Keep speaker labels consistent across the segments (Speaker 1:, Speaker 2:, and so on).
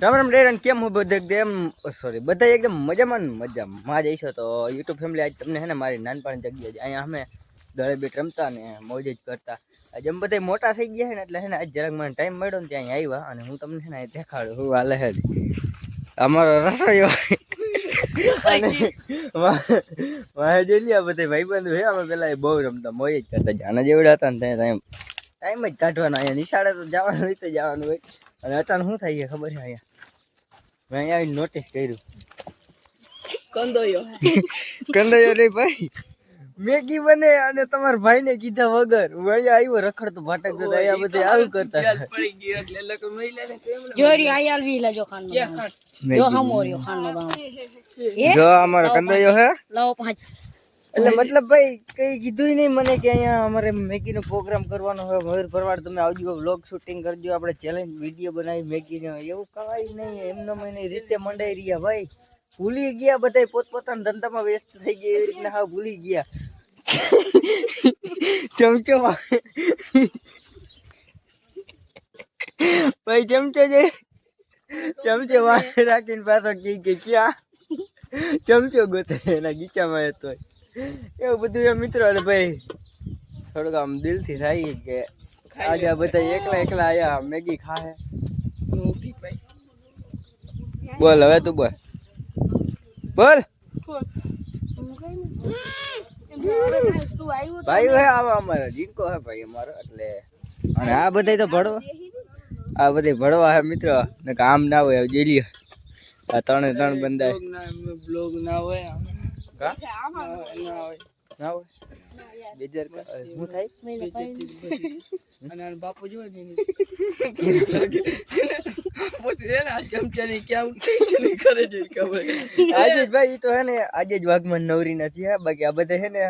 Speaker 1: રામ રામ ડેરન, કેમ હું બધા એકદમ સોરી બધા એકદમ મજામાં ને મજામાં. જઈશો તો યુટ્યુબ ફેમિલી આજ તમને હે ને મારી નાનપણ જગ્યા છે અહીંયા અમે દળે બીટ રમતા ને મોજ જ કરતા. આજે અમે બધા મોટા થઈ ગયા ને એટલે હે ને આજ જરાક મને ટાઈમ મળ્યો ને ત્યાં આવ્યા અને હું તમને હે ને દેખાડું. હું હાલે હે અમારો રસોઈયો અને મારે જોઈ લ્યા બધા ભાઈબંધો હે, અમે પેલા બહુ રમતા, મોજ જ કરતા. જાના જેવડા હતા ને ત્યાં ટાઈમ જ કાઢવાનો, અહીંયા નિશાળે તો જવાનું હોય તો જવાનું હોય. અને અચાનક શું થાય ગયા ખબર છે અહીંયા? મેં અહીંયા આવીને નોટિસ કર્યું.
Speaker 2: કંદોયો.
Speaker 1: કંદોયો રે ભાઈ. મેગી બને અને તમારા ભાઈને કીધા વગર. હું અહીંયા આવ્યો રખડતો ભાટક તો અહીંયા બધે આવું કરતા.
Speaker 2: પડી ગયો એટલે લોકો મહિલાને
Speaker 3: જોરી આયાલ વી લેજો ખાન નો? જો હમોર્યો ખાન નો
Speaker 1: જો અમારો કંદાયો હે.
Speaker 3: લાવો પાંચ.
Speaker 1: એટલે મતલબ ભાઈ કઈ કીધું નહીં મને કે અહીંયા અમારે મેગીનો પ્રોગ્રામ કરવાનો હોય મયુર ભરવાડ તમે આવજો વ્લોગ શૂટિંગ કરજો આપણે ચેલેન્જ વીડિયો બનાવી મેગીનો એવું કવાય નહીં એમનો મને રીતે મંડાઈ રહ્યા ભાઈ. ભૂલી ગયા બધા પોતપોતાના ધંધામાં વ્યસ્ત થઈ ગયા એવી રીતના હા ભૂલી ગયા. ચમચો ભાઈ ચમચો જે ચમચો વાળે રાખીને પાછો કી કે ક્યાં? ચમચો ગોતે એના ગીચામાં હતો એવું બધું એ મિત્રો અને ભાઈ થોડુંક આમ દિલથી થાય કે આજે બધા એકલા એકલા આયા મેગી ખાહે. બોલ હવે તું બોલ. બોલ. ભાઈ હે આવા અમારા જીનકો હે ભાઈ અમારો એટલે અને આ બધા તો ભણવા આ બધાય ભણવા હે મિત્રો ને કામ ના હોય જેલી આ ત્રણે ત્રણ બંદા
Speaker 2: બ્લોગ ના હોય.
Speaker 1: કા?
Speaker 2: ના ના હોય
Speaker 1: ના હોય બેજાર કા શું થાય
Speaker 2: અને બાપુ જો ને
Speaker 1: આજે જ ભાઈ તો હે ને આજે જ વાઘમાં નવરી નથી હે બાકી આ બધા હે ને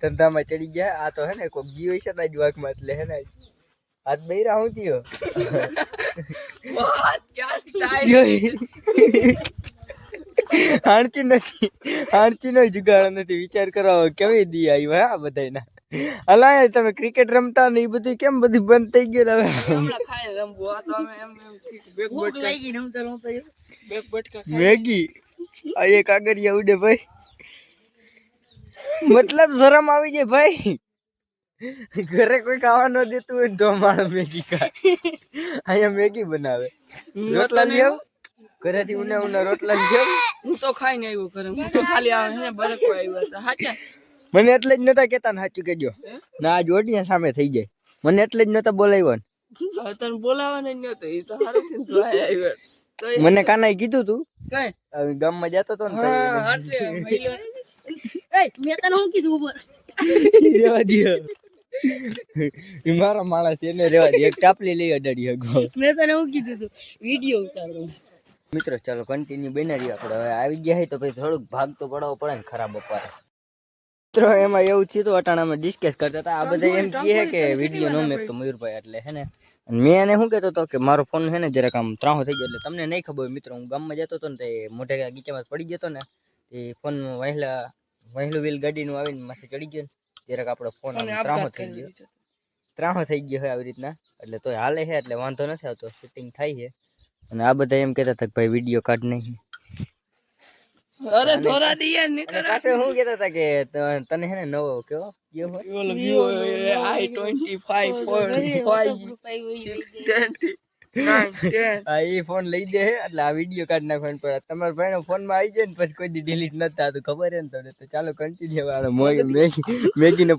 Speaker 1: ધંધામાં ચડી ગયા આ તો હે ને કોક ગયો છે ને આજ વાઘમાં એટલે હે ને હાથ બે રાહું થયો
Speaker 2: વાત ક્યાં સ્ટાઈલ
Speaker 1: હાણચી નથી હાણચી નો જુગાડ નથી વિચાર કરો કેવી દી આવ્યો આ બધાયના. અલા તમે ક્રિકેટ રમતા ને એ બધું કેમ બધું બંધ થઈ ગયું હવે? મેગી? આ એક કાગળિયા ઉડે ભાઈ. મતલબ શરમ આવી જાય ભાઈ. ઘરે કોઈ ખાવા ન દેતું હોય તો માણસ મેગી ખાય. અહીંયા મેગી બનાવે. રોટલા લઈ આવ ઘરેથી ઉને ઉને રોટલા લઈ આવ
Speaker 2: હું તો ખાઈને આવ્યો ઘરે. હું તો ખાલી આવે હે બરકો આવ્યો હતા. હાચા
Speaker 1: મને એટલે જ નતા કેતા ને સાચું કેજો ના આ જોડિયા સામે થઈ જાય. મને એટલે જ નતા બોલાવ્યો ને.
Speaker 2: તને બોલાવવાને જ નહોતો એ તો હારું થયું તું આવ્યો.
Speaker 1: મને કાનાએ કીધું તું.
Speaker 2: કઈ?
Speaker 1: ગામમાં જતો તો ને
Speaker 2: હા હાચે મહિલો
Speaker 3: એ મેં તને શું કીધું ઉપર?
Speaker 1: રેવા દ્યો. મારા મારો માણસ એને રેવા દે એક ટાપલી લઈ અડાડી હગો.
Speaker 3: મેં તને શું કીધું તું? વીડિયો ઉતારો.
Speaker 1: મિત્રો ચાલો કન્ટિન્યુ બનાવી આપણે. હવે આવી ગયા તો પછી થોડુંક ભાગ તો પડાવવો પડે ને ખરાબ બપારે. મિત્રો એમાં એવું થયું તો અટાણામાં ડિસ્કસ કરતા હતા. આ બધા એમ કહે કે વીડિયો નો મેક તો મયુરભાઈ એટલે હે ને. મેં એને શું કહેતો હતો કે મારો ફોન હે ને જરાક આમ ત્રાહો થઈ ગયો એટલે તમને નહીં ખબર હોય મિત્રો. હું ગામમાં જતો હતો ને તે મોઢે ગીચામાં પડી ગયો હતો ને એ ફોન વહેલા વહેલું વ્હીલ ગાડીનું આવીને માથે ચડી ગયો ને જરાક આપણો ફોન ત્રાહો થઈ ગયો. ત્રાહો થઈ ગયો હોય આવી રીતના. એટલે તો હાલે છે એટલે વાંધો નથી આવતો. શૂટિંગ થાય છે. અને આ બધા એમ કહેતા હતા ભાઈ વીડિયો કાઢ નહીં.
Speaker 2: અરે થોડા દિયા નીકળ.
Speaker 1: પાછળ શું કહેતા હતા કે તને હે ને નવો કેવો? કયો હોય?
Speaker 2: ઓલો વ્યૂ આઈ 25 45 70
Speaker 1: હા એ ફોન લઈ દે હે, એટલે આ વીડિયો કાઢ નાખવાનો પડે તમારા ફોનમાં આવી જાય ને પછી કોઈ દી ડિલીટ નતા થતું ખબર હે ને તમને. તો ચાલો કન્ટિન્યુ વાળો મેગી નો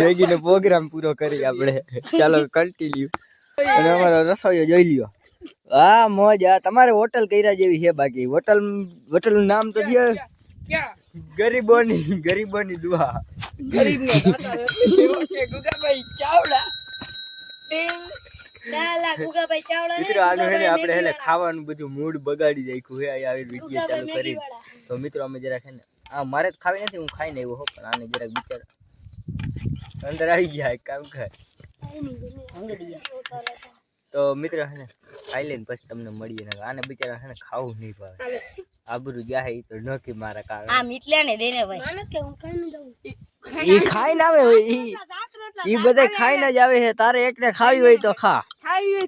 Speaker 1: મેગી નો પ્રોગ્રામ પૂરો કરી આપણે. ચાલો કન્ટિન્યુ અને અમારો રસોઈયો જોઈ લ્યો. હા મોજ. આ તમારે હોટલ કર્યા જેવી છે બાકી. હોટલ હોટલનું નામ તો દે ગરીબોની ગરીબોની દુઆ.
Speaker 2: ગરીબ ને ગુગાભાઈ ચાવડા
Speaker 1: મિત્રો આનું હે ને આપણે હેલે ખાવાનું બધું મૂડ બગાડી નાખ્યું હે આવી વીડિયો ચાલુ કરી. તો મિત્રો અમે જરાક હે ને આ મારે તો ખાવી નથી હું ખાઈને આવ્યો હો પણ આને જરાક બિચારા અંદર આવી ગયા કામ કર. તો મિત્ર હે ને ખાઈ લઈને પછી તમને મળીએ ને આને બિચારા છે ને ખાવું નહીં ભાવે. આબરૂ જાહે એ તો નોકી મારા
Speaker 3: આ મીટલા ને દે ને ભાઈ
Speaker 1: ઈ ખાઈને આવે હોય ઈ. ઈ ખાઈ ખાઈને જ આવે છે તારે એકને ખાવી હોય તો ખા.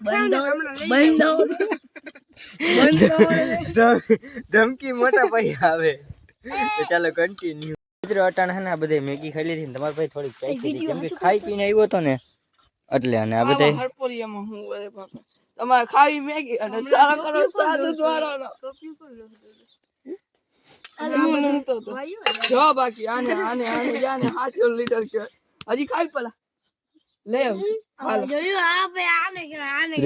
Speaker 3: બંધો બંધો.
Speaker 1: ધમકી મોટા ભાઈ આવે. તો ચાલો કન્ટિન્યુ મિત્રો અટાણ હે ને આ બધે મેગી ખાઈ લીધી ને તમારા ભાઈ થોડીક ચાઈ પીધી. કેમ કે ખાઈ પીને આવ્યો હતો ને. એટલે અને આ બધા
Speaker 2: હડપોલિયામાં હું અરે બાપા. તમારે ખાવી મેગી અને સારો કરો સાધુ દ્વારાનો. જો બાકી આને આને આને જાને હાચો લીટર કે. હજી ખાવી પેલા. લે.
Speaker 3: જોયું આ ભાઈ આને આને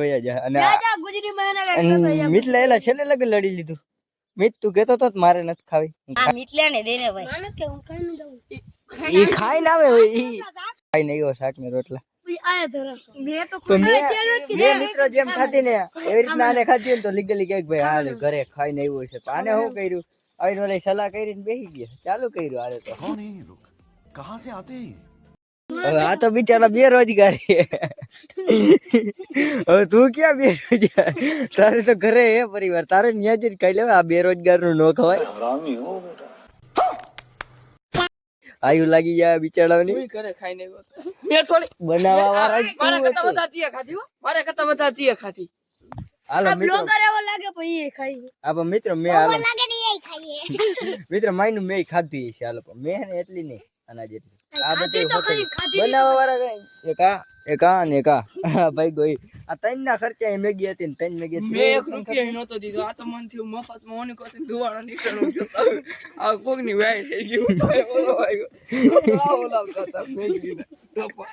Speaker 1: ભૈયા જા. અને મિત લગે લડી લીધું? મિત તું કેતો તો જ મારે નથી ખાવી.
Speaker 3: આ મીટલે ને દેને ભાઈ. માનત કે હું ખાઈ ન જાઉં.
Speaker 1: ઈ ખાઈ ના આવે ઈ ખાઈ શાક ને રોટલા.
Speaker 3: તો મે
Speaker 1: ને એવી રીતના ખાધી ને તો લીગલી ભાઈ હાલ ઘરે ખાઈને આવ્યો છે. તો શું કર્યું? આવી ઓલે સલાહ કરીને બેસી ગયા. ચાલુ કર્યું આરે તો. હવે આ તો બિચારા બેરોજગારી હવે તું ક્યાં બેરોજગાર તારે તો ઘરે હે પરિવાર. તારે ન્યાજી ખાઈ લેવા આ બેરોજગારનું નો ખવાય. આયુ લાગી જાય બિચારાની
Speaker 2: હું કરે ખાઈને. મેં થોડી
Speaker 1: બનાવવા વાળા જ
Speaker 2: મારા કરતા બધા તીએ ખાધી હો. મારા કરતા બધા તીએ ખાધી.
Speaker 1: હાલો મિત્રો.
Speaker 3: બ્લોગર એવો લાગે પછી એ ખાઈ
Speaker 1: આ મિત્રો મેં હાલો.
Speaker 3: લાગે ને એ ખાઈએ.
Speaker 1: મિત્રો માયનું મેં ખાધી છે હાલો પણ મેં ને એટલી નહીં આના જેટલી આ બધી બનાવવા વાળા કઈ? એક આ ને એક. ભાઈ ગોઈ. આ ત્રણ ના ખર્ચા હતી ને ત્રણ મેગી હતી.
Speaker 2: મેં એક રૂપિયા નહોતો દીધો. આ તો મન થયું મફતમાં ઓની કોથી ધુવાડો નીકળવું જોતા હોય. આ કોકની વાય થઈ ગયું તો ઓલો આવ્યો ઓલાવતા હતા મેગીને ટોપા.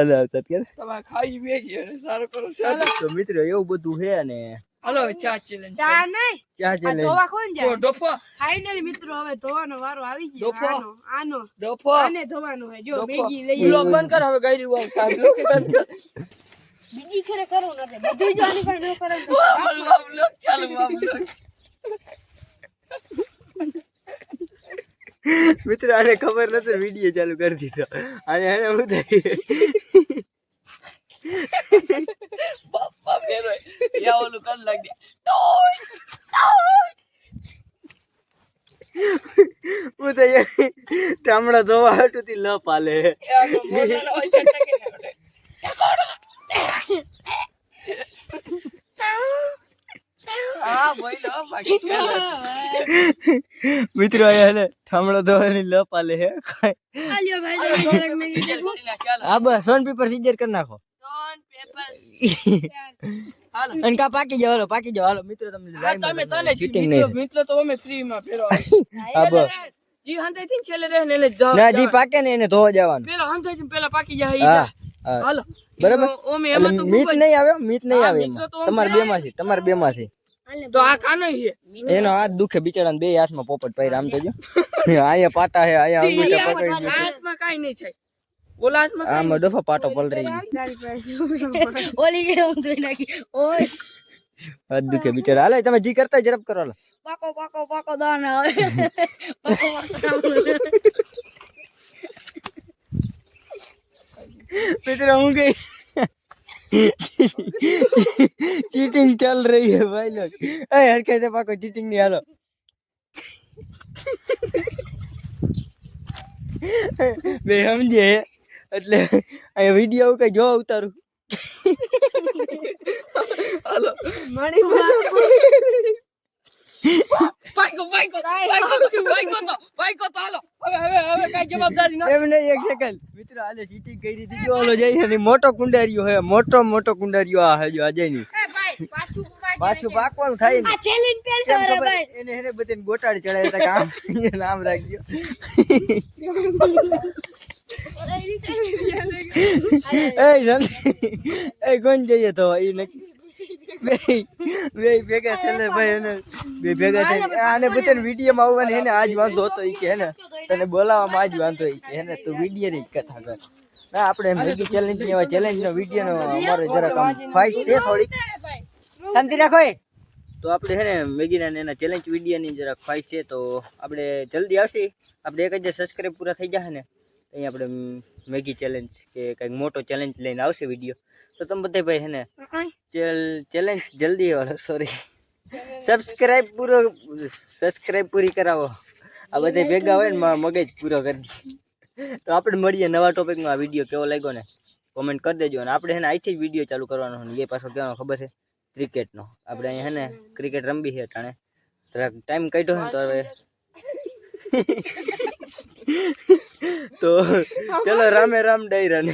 Speaker 1: હલાવતા કે
Speaker 2: તમે ખાઈ અને સારું કરો.
Speaker 1: તો મિત્રો એવું બધું છે ને.
Speaker 2: હાલો ચાચી ચા ચેલેન્જ
Speaker 3: ચા નહીં?
Speaker 1: છે
Speaker 3: આ ધોવા કોણ જાય?
Speaker 2: ડોફો.
Speaker 3: ફાઇનલી મિત્રો હવે ધોવાનો વારો આવી ગયો.
Speaker 2: ડોફો.
Speaker 3: આનો આનો.
Speaker 2: ડોફો.
Speaker 3: આને ધોવાનો હે જો મેગી લઈ
Speaker 2: લો બંધ કર હવે ગઈ રહ્યું કામ બ્લોગ બંધ કર.
Speaker 3: બીજી ખરે કરો ન રે બધી આની પાસે ન કરે
Speaker 2: બ્લોગ ચાલુ આ
Speaker 1: મિત્રો આને ખબર નથી વીડિયો ચાલુ કરી દીધો. અને એને હું થઈ
Speaker 2: બાપા ફેરો યા ઓલું કર લાગી ટોય ટોય
Speaker 1: હું તો ટામડા ધોવા હાટું થી લપ આલે.
Speaker 2: હા.
Speaker 1: મિત્રો હલે ઠામડો ધોવાની લપ આલે હે. આ બસ સોન પેપર સીજર કરી નાખો.
Speaker 2: Paper, હાલો
Speaker 1: અને કા પાકી જાવ હાલો પાકી જાવ હાલો મિત્રો તમને
Speaker 2: હા તમે તને મિત્રો
Speaker 1: નહીં.
Speaker 2: મિત્રો તો અમે ફ્રી માં ફેરો
Speaker 1: હા
Speaker 2: જી હંતાઈ થી છેલ્લે રહે ને એટલે જાવ
Speaker 1: ના જી પાકે ને એને ધોવા જવાનું.
Speaker 2: પેલા હંતાઈ થી પેલા પાકી જાય હાલો.
Speaker 1: બરાબર.
Speaker 2: ઓમે એમાં તો
Speaker 1: મીત નહીં આવે મીત નહીં આવે તમારે બે
Speaker 2: કહેવાય.
Speaker 1: માંથી તમારે બે
Speaker 2: તો આ કાનો છે?
Speaker 1: એનો હાથ દુખે બિચારા બે હાથમાં પોપટ પહેરા આમ તો જો. આયા પાટા હે આયા અંગૂઠા પકડી
Speaker 2: હાથમાં કાંઈ નહીં થાય.
Speaker 1: પાટો પલરી
Speaker 3: ઓલી ગયો હું
Speaker 1: હદ દુખે બિચારા. તમે જી કરતા ઝડપ કરો
Speaker 3: પાકો પાકો પાકો પાકો પાકો
Speaker 1: મિત્ર હું ગઈ ચીટિંગ ચાલ રહી હે ભાઈ લોગ એ હરકે છે પાકો ચીટિંગની હાલો. બે સમજે. એટલે અહીંયા વીડિયો કઈ જો ઉતારું
Speaker 2: હાલો
Speaker 3: મણી
Speaker 2: પાઈકો પાઈકો પાઈકો પાઈકો તો પાઈકો તો હાલો હવે હવે હવે જવાબદારી ના
Speaker 1: એમ નહીં એક સેકન્ડ મિત્ર હાલે ચીટિંગ કરી ઓલો જઈ અને મોટો કુંડારિયો હે મોટો મોટો કુંડારિયો આ હે જો
Speaker 3: અજયની પાછું
Speaker 1: પાછું પાકવાનું થાય ને
Speaker 3: આ પેલ કરે ભાઈ
Speaker 1: એને એને બધાને ગોટાળી ચડાવ્યા હતા કામ નામ રાખજો એ જલ્દી એ કોણ જઈએ તો એ નક્કી બે ભેગા છેલ્લે ભાઈ એને બે ભેગા થઈને આને બધાને વિડીયોમાં આવવાની એને આજ વાંધો હતો એ કે હેને તને બોલાવવામાં આજ વાંધો એ કે હેને તું વિડીયોની કથા કર ના આપણે મેગી ચેલેન્જની એવા ચેલેન્જ નો વીડિયો નો અમારે જરાક આમ ખ્વાહિશ છે થોડીક શાંતિ રાખો તો આપણે છે ને મેગીના ને એના ચેલેન્જ વિડીયોની જરાક ખ્વાહિશ છે તો આપણે જલ્દી આવશે આપણે એક હજાર સબસ્ક્રાઈબ પૂરા થઈ જશે ને અહીં આપણે મેગી ચેલેન્જ કે કંઈક મોટો ચેલેન્જ લઈને આવશે વીડિયો તો તમે બધા ભાઈ હેને ને ચેલેન્જ જલ્દી સોરી સબસ્ક્રાઈબ પૂરો સબસ્ક્રાઈબ પૂરી કરાવો. આ બધા ભેગા હોય ને મારો મગજ પૂરો કરી દે. તો આપણે મળીએ નવા ટોપિકમાં આ વીડિયો કેવો લાગ્યો ને? કોમેન્ટ કરી દેજો. અને આપણે હેને અહીંથી જ વીડિયો ચાલુ કરવાનો છે એ પાછો કહેવાનો ખબર છે? ક્રિકેટનો આપણે અહીંયા હે ને ક્રિકેટ રમવી છે ટાણે જરાક ટાઈમ કાઢ્યો ને તો હવે તો ચલો રામે રામ ડાયરા